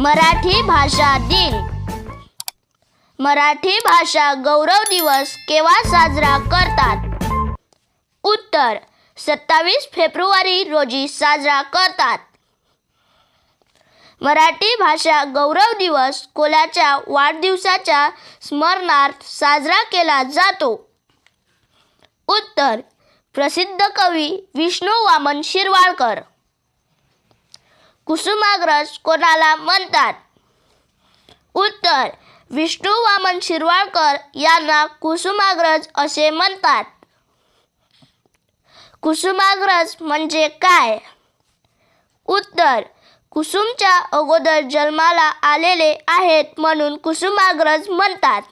मराठी भाषा दिन. मराठी भाषा गौरव दिवस केव्हा साजरा करतात? उत्तर सत्तावीस फेब्रुवारी रोजी साजरा करतात. मराठी भाषा गौरव दिवस कोलाच्या वाढदिवसाच्या स्मरणार्थ साजरा केला जातो. उत्तर प्रसिद्ध कवी विष्णू वामन शिरवाळकर. कुसुमाग्रज कोणाला म्हणतात? उत्तर विष्णू वामन शिरवाळकर यांना कुसुमाग्रज असे म्हणतात. कुसुमाग्रज म्हणजे काय? उत्तर कुसुमच्या अगोदर जन्माला आलेले आहेत म्हणून कुसुमाग्रज म्हणतात.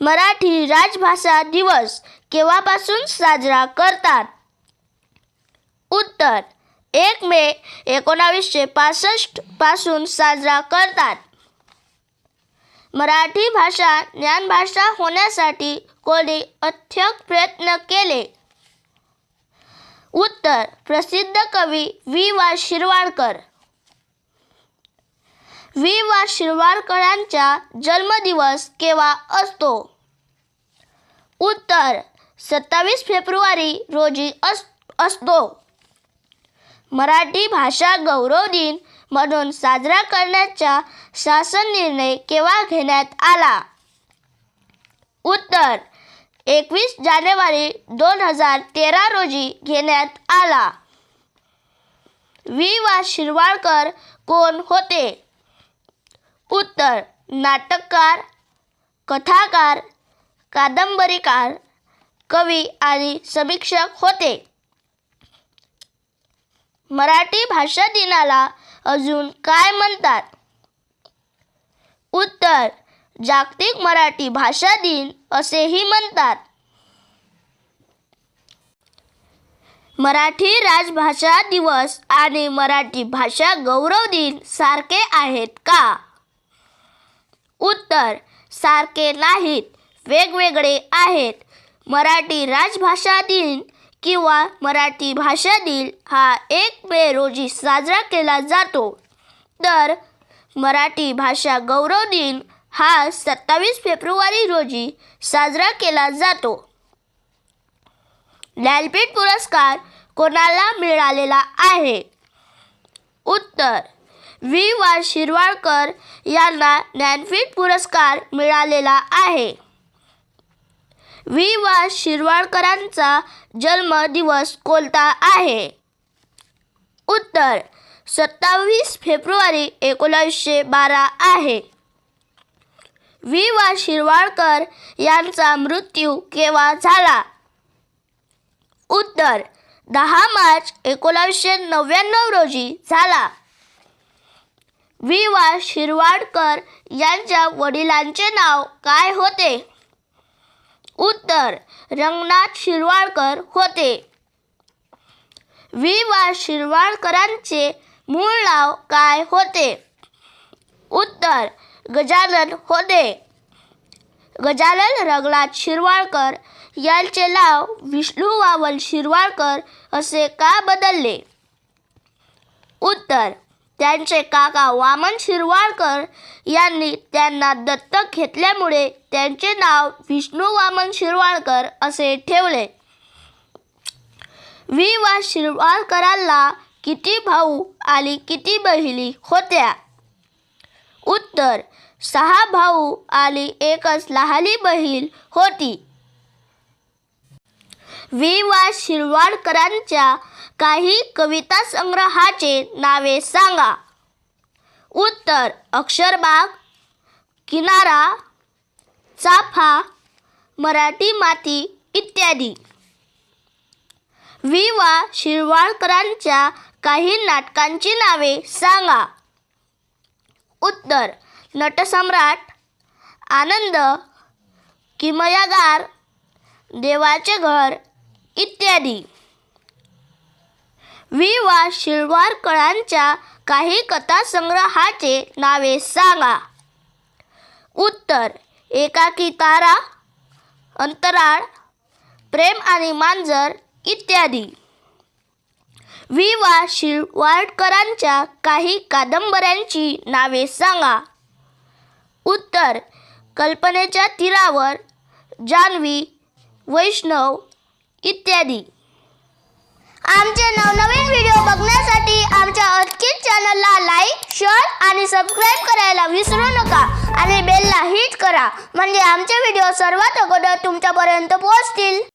मराठी राजभाषा दिवस केव्हापासून साजरा करतात? उत्तर एक मे एकोणावीसशे पासष्टपासून साजरा करतात. मराठी भाषा ज्ञानभाषा होण्यासाठी कोणी अथक प्रयत्न केले? उत्तर प्रसिद्ध कवी वि वा शिरवाडकर. वि वा शिरवाडकरांचा जन्मदिवस केव्हा असतो? उत्तर सत्तावीस फेब्रुवारी रोजी अस असतो. मराठी भाषा गौरव दिन म्हणून साजरा करण्याचा शासन निर्णय केव्हा घेण्यात आला? उत्तर एकवीस जानेवारी दोन हजार तेरा रोजी घेण्यात आला. वि वा. शिरवाळकर कोण होते? उत्तर नाटककार कथाकार कादंबरीकार कवी आणि समीक्षक होते. मराठी भाषा दिनाला अजून काय म्हणतात? उत्तर जागतिक मराठी भाषा दिन असेही म्हणतात. मराठी राजभाषा दिवस आणि मराठी भाषा गौरव दिन सारखे आहेत का? उत्तर सारखे नाहीत वेगवेगळे आहेत. मराठी राजभाषा दिन किंवा मराठी भाषा दिन हा एक मे रोजी साजरा केला जातो. तर मराठी भाषा गौरव दिन हा सत्तावीस फेब्रुवारी रोजी साजरा केला जातो. ज्ञानपीठ पुरस्कार कोणाला मिळालेला आहे? उत्तर वि वा शिरवाळकर यांना ज्ञानपीठ पुरस्कार मिळालेला आहे. वि वा शिरवाळकरांचा जन्मदिवस कोणता आहे. उत्तर सत्तावीस फेब्रुवारी एकोणीसशे बारा आहे. वि वा शिरवाळकर यांचा मृत्यू केव्हा झाला? उत्तर दहा मार्च एकोणीसशे नव्याण्णव रोजी झाला. वि वा शिरवाडकर यांच्या वडिलांचे नाव काय होते? उत्तर रंगनाथ शिरवाळकर होते. वि वा शिरवाळकरांचे मूळ नाव काय होते? उत्तर गजानन होते. गजानन रंगनाथ शिरवाळकर यांचे नाव विष्णू वामन शिरवाळकर असे का बदलले? उत्तर त्यांचे काका वामन शिरवाळकर यांनी त्यांना दत्तक घेतल्यामुळे त्यांचे नाव विष्णू वामन शिरवाळकर असे ठेवले. वि वा. शिरवाळकरांना किती भाऊ आणि किती बहिणी होत्या? उत्तर सहा भाऊ आणि एकच लहानी बहीण होती. वि वा शिरवाडकरांच्या काही कविता संग्रहाचे नावे सांगा. उत्तर अक्षरबाग किनारा चाफा मराठी माती इत्यादी. वि वा शिरवाडकरांच्या काही नाटकांची नावे सांगा. उत्तर नटसम्राट आनंद किमयागार देवाचे घर इत्यादी. वि वा शिरवारकरांच्या काही कथासंग्रहाचे नावे सांगा. उत्तर एकाकी तारा अंतराळ प्रेम आणि मांजर इत्यादी. वि वा शिरवाडकरांच्या काही कादंबऱ्यांची नावे सांगा. उत्तर कल्पनेच्या तीरावर जान्हवी वैष्णव इत्यादी. आमचे नवनवीन व्हिडिओ बघण्यासाठी आमच्या अचकित चॅनलला लाईक शेअर आणि सबस्क्राईब करायला विसरू नका. आणि बेलला हिट करा. म्हणजे आमचे व्हिडिओ सर्वात अगोदर तुमच्यापर्यंत पोहोचतील.